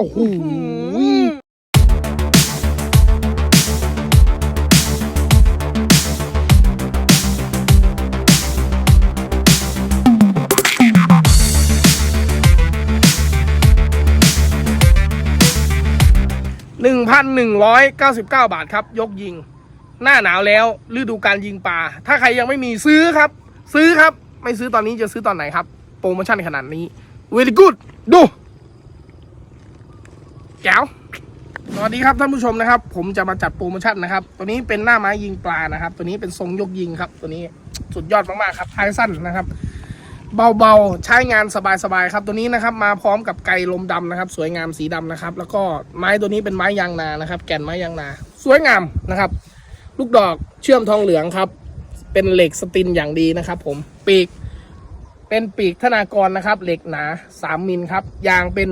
โอ้โหหนึ่งพันหนึ่งร้อยเก้าสิบเก้าบาทครับ ยกยิง หน้าหนาวแล้วฤดูการยิงปลา ถ้าใครยังไม่มีซื้อครับ ซื้อครับ ไม่ซื้อตอนนี้จะซื้อตอนไหนครับ โปรโมชั่นขนาดนี้ very good ดู แก้วสวัสดีครับท่านผู้ชมนะครับ ผมจะมาจัดโปรโมชั่นนะครับ ตัวนี้เป็นหน้าไม้ยิงปลานะครับ ตัวนี้เป็นทรงยกยิงครับ ตัวนี้สุดยอดมากๆครับท้ายสั้นนะครับ เบาๆใช้งานสบายๆครับ ตัวนี้นะครับมาพร้อมกับไก่ลมดำนะครับ สวยงามสีดำนะครับ แล้วก็ไม้ตัวนี้เป็นไม้ยางนานะครับ แก่นไม้ยางนา สวยงามนะครับ ลูกดอกเชื่อมทองเหลืองครับ เป็นเหล็กสตินอย่างดีนะครับ ผมปีกเป็นปีกธนากรนะครับ เหล็กหนา 3มิลครับยางเป็น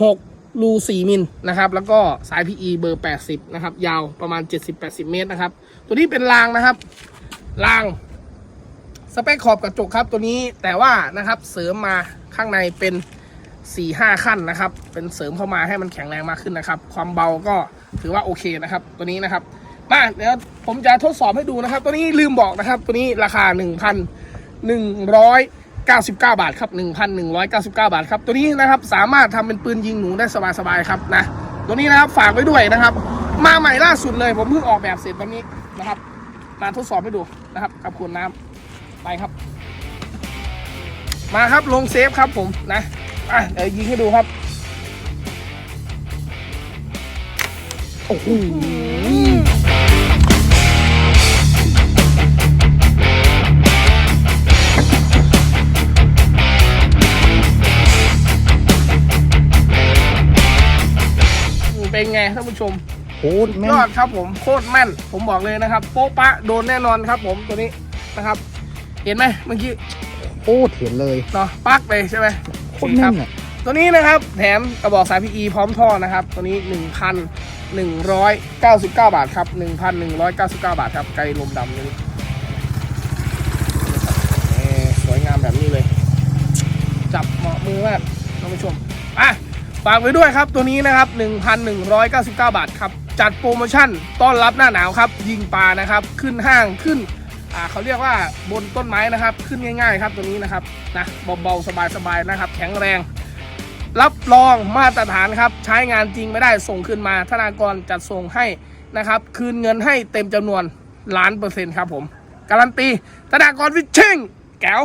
6รู4มิลนะครับ แล้วก็สาย PE เบอร์ 80 นะครับ ยาวประมาณ 70-80 เมตรนะครับ ตัวนี้เป็นรางนะครับ ราง สเปคขอบกระจกครับ ตัวนี้แต่ว่านะครับเสริมมาข้างในเป็น4ี่ห้าขั้นนะครับ เป็นเสริมเข้ามาให้มันแข็งแรงมากขึ้นนะครับ ความเบาก็ถือว่าโอเคนะครับ ตัวนี้นะครับ มาเดี๋ยวผมจะทดสอบให้ดูนะครับ ตัวนี้ลืมบอกนะครับ ตัวนี้ราคา 1,199 บาทครับ1,199 บาทครับ ตัวนี้นะครับสามารถทำเป็นปืนยิงหนูได้สบายๆครับนะ ตัวนี้นะครับฝากไว้ด้วยนะครับ มาใหม่ล่าสุดเลย ผมเพิ่งออกแบบเสร็จตอนนี้นะครับ มาทดสอบให้ดูนะครับกับขวดน้ำไปครับ มาครับลงเซฟครับผมนะอะเดี๋ยวยิงให้ดูครับโอ้โห เป็นไงท่านผู้ชมโคตรแม่ยอนดครับผมโคตรแม่น ผมบอกเลยนะครับโป๊ะปะโดนแน่นอนครับผมตัวนี้นะครับ เห็นไหมเมื่อกี้โคตรเห็นเลยเนาะปักเลยใช่ไหมโคตรแม่นอะตัวนี้นะครับ แถมกระบอกสาย PE พร้อมท่อนะครับ ตัวนี้ 1,199 บาทครับ 1,199 บาทครับไกลลมดำนี้เอ่อสวยงามแบบนี้เลย จับเหมาะมือมากท่านผู้ชมอะ ฝากไว้ด้วยครับตัวนี้นะครับ 1,199 บาทครับ จัดโปรโมชั่นต้อนรับหน้าหนาวครับ ยิงปลานะครับ ขึ้นห้างขึ้นอ่าเขาเรียกว่าบนต้นไม้นะครับ ขึ้นง่าย ๆ ครับตัวนี้นะครับนะเบาๆสบายๆนะครับ แข็งแรง รับรองมาตรฐานครับ ใช้งานจริงไม่ได้ส่งคืนมา ธนากรจัดส่งให้นะครับ คืนเงินให้เต็มจำนวนล้านเปอร์เซ็นต์ครับผม การันตีธนากรวิชชิ่งแก้ว